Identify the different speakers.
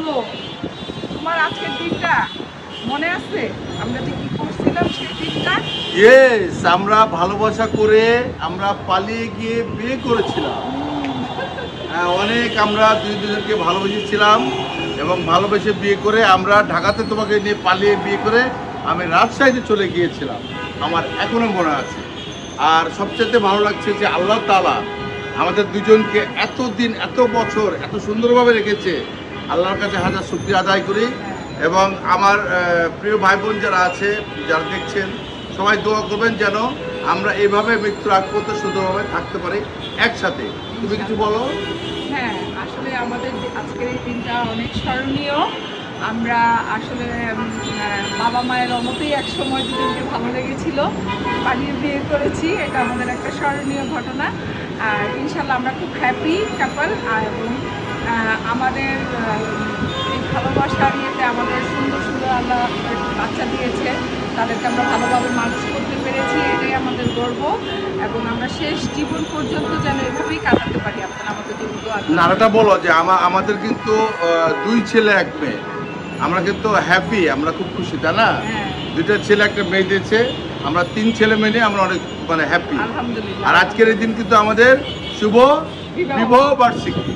Speaker 1: বলো, তোমার আজকের দিনটা মনে আছে? আমরা যে কি করছিলাম সেই দিনটা?
Speaker 2: ইয়েস আমরা ভালোবাসা করে আমরা পালিয়ে গিয়ে বিয়ে করেছিলাম। হ্যাঁ অনেক আমরা দুই দুজনকে ভালোবেসেছিলাম এবং ভালোবেসে বিয়ে করে আমরা ঢাকাতে তোমাকে নিয়ে পালিয়ে বিয়ে করে আমি রাজশাহীতে চলে গিয়েছিলাম। আমার এখনও মনে আছে। আর সবচেয়ে ভালো লাগছে যে আল্লাহ তালা আমাদের দুজনকে এত দিন এত বছর এত সুন্দরভাবে রেখেছে। আল্লাহর কাছে হাজার শুক্রিয়া আদায় করি এবং আমার প্রিয় ভাই বোন যারা আছে, যারা দেখছেন, সবাই দোয়া করবেন যেন আমরা এইভাবে মৃত্যুর আগ পর্যন্ত সুন্দরভাবে থাকতে পারি একসাথে। তুমি কিছু বলো?
Speaker 1: হ্যাঁ আসলে আমাদের আজকের এই দিনটা অনেক স্মরণীয়। আমরা আসলে বাবা মায়ের অমতেই এক সময় দুজনকে ভালো লেগেছিল। পালিয়ে বিয়ে করেছি, এটা আমাদের একটা স্মরণীয় ঘটনা। আর ইনশাল্লাহ আমরা খুব হ্যাপি কাপল আর আমাদের এই ভালোবাসার ইয়েতে আমাদের সুন্দর সুন্দর আল্লাহ বাচ্চা দিয়েছে। তাদেরকে আমরা ভালোভাবে মানুষ করতে পেরেছি এটাই আমাদের গর্ব। এবং আমরা শেষ জীবন পর্যন্ত যেন এভাবেই কাটাতে পারি। আপনারা আমাদের
Speaker 2: নারাটা বলো যে আমাদের কিন্তু দুই ছেলে এক মেয়ে। আমরা কিন্তু হ্যাপি আমরা খুব খুশি তাই না?
Speaker 1: হ্যাঁ।
Speaker 2: দুইটা ছেলে একটা মেয়ে দিয়েছে। আমরা তিন ছেলে মেয়ে নিয়ে আমরা অনেক মানে হ্যাপি আর আজকের এই দিন কিন্তু আমাদের শুভ। বিবাহ বার্ষিকী।